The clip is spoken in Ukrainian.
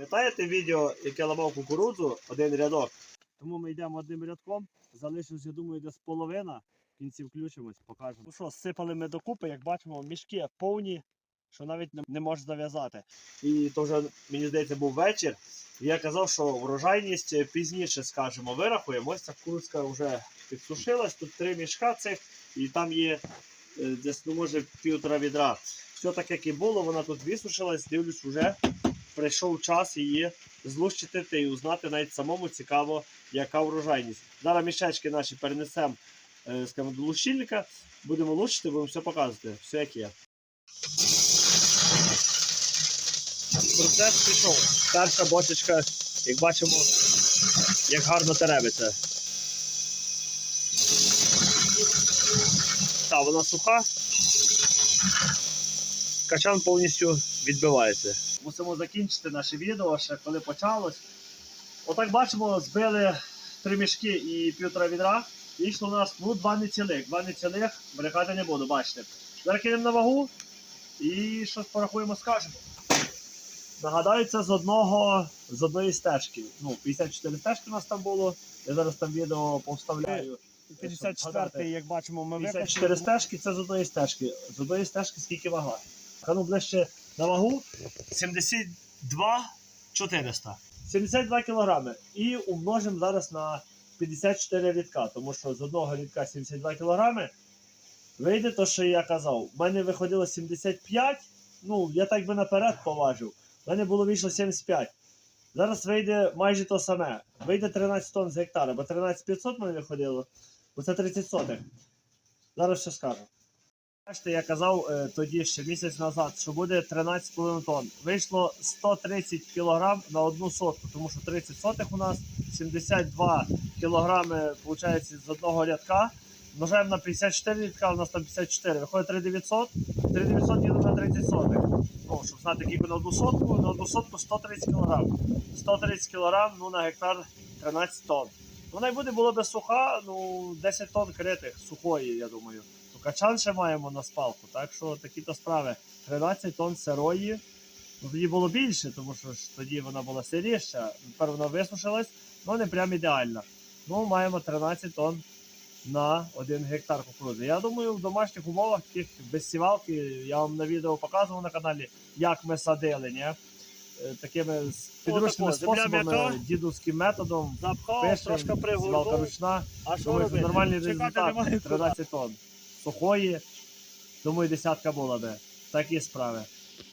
Пам'ятаєте відео, яке ламав кукурудзу, один рядок? Тому ми йдемо одним рядком. Залишилось, я думаю, десь половина. В кінці включимось, покажемо. Ну що, сипали ми докупи, як бачимо, мішки повні, що навіть не, можеш зав'язати. І то вже, мені здається, був вечір. І я казав, що врожайність пізніше, скажімо, вирахуємо. Ось ця курицька вже підсушилась, тут три мішка цих, і там є е, десь, ну, може, півтора відра. Все так, як і було, вона тут висушилась, дивлюсь, вже прийшов час її злущити і узнати навіть самому цікаво, яка врожайність. Зараз мішечки наші перенесемо е, скажімо, до лущильника, будемо лущити, будемо все показувати, все як є. Процес пішов. Перша бочечка, як бачимо, як гарно теребиться. Так, вона суха. Качан повністю відбивається. Мусимо закінчити наше відео, ще коли почалось. Отак бачимо, збили три мішки і півтора відра. Вийшло у нас ну, два нецілих. Два нецілих, брехати не буду, бачите. Зараз кинемо на вагу і щось порахуємо, скажемо. Нагадаю, це з одного з одної стежки. Ну, 54 стежки у нас там було. Я зараз там відео повставляю. 54-й, як бачимо, ми 54 стежки це з одної стежки. З одної стежки скільки вага? А ну ближче на вагу 72 400. 72 кілограми. І умножимо зараз на 54 рідка, тому що з одного рідка 72 кілограми. Вийде то, що я казав. У мене виходило 75. Ну, я так би наперед поважив. У мене було вийшло 75. Зараз вийде майже то саме. Вийде 13 тонн з гектара, бо 13 500 мене виходило. Оце 30 сотих. Зараз ще скажу. Бачите, я казав е, тоді ще місяць назад, що буде 13,5 тонн. Вийшло 130 кг на одну сотку, тому що 30 сотих у нас 72 кг виходить, з одного рядка. Множаємо на 54 рядка, у нас там 54. Виходить 3900. 3900 ділимо на 30 сотих. Ну, щоб знати, скільки на одну сотку, на одну сотку 130 кг. 130 кг ну, на гектар 13 тонн. Ну, найбуде було би суха, ну 10 тонн критих, сухої, я думаю. Качан ще маємо на спалку, так що такі то справи. 13 тонн сирої. Ну тоді було більше, тому що ж тоді вона була сиріша. Тепер вона висушилась, ну не прям ідеально. Ну, маємо 13 тонн на 1 гектар кукурудзи. Я думаю, в домашніх умовах, таких без сівалки, я вам на відео показував на каналі, як ми садили, ні? Е, Такими підручними способами, м'яка. дідовським методом. Запхав, Пишем, трошки пригорнув. ручна. А що Думаю, робити? нормальний Чекати результат немає 13 тонн. Сухої, думаю, десятка була би. Такі справи.